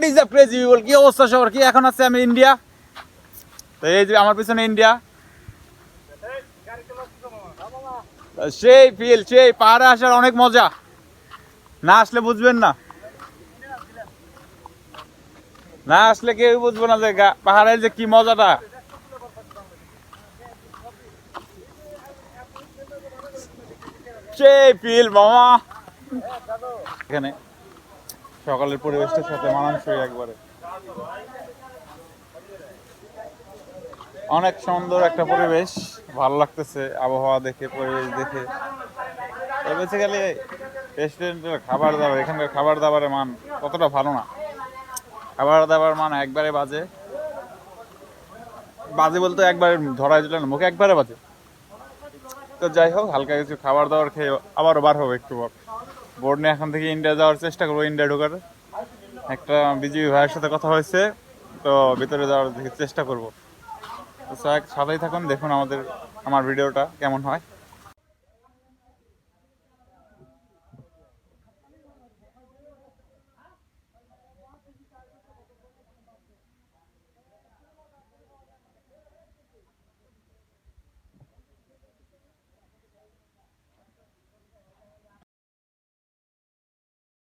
What is the crazy people কি অবস্থা সবার? কি এখন আছে আমি ইন্ডিয়া তো এই যে আমার পিছনে ইন্ডিয়া সেই ফিল সেই পাহাড়ে আসার অনেক মজা। না আসলে বুঝবেন না। না আসলে কেউ বুঝব না যে পাহাড়ের যে কি মজাটা। সেই ফিল মামা। এখানে। সকালের পরিবেশটার সাথে মানানসই একবারে। অনেক সুন্দর একটা পরিবেশ, ভালো লাগতেছে আবহাওয়া দেখে, পরিবেশ দেখে। বেসিক্যালি রেস্টুরেন্টের খাবার দাবার, এখানকার খাবার দাবারের মান কতটা ভালো না? খাবার দাবার মান একবারে বাজে। বাজে বলতে একবারে ধরাই দিল না, মুখে একবারে বাজে। তো যাই হোক, হালকা কিছু খাবার দাবার খেয়ে আবারও বার হবে একটু পর। বোর্ড নিয়ে এখন থেকে ইন্ডিয়া যাওয়ার চেষ্টা করব ইন্ডিয়া ঢোকার। একটা বিজেপি ভাইয়ের সাথে কথা হয়েছে, তো ভিতরে যাওয়ার চেষ্টা করব। তো সাথেই থাকুন, দেখুন আমাদের, আমার ভিডিওটা কেমন হয়।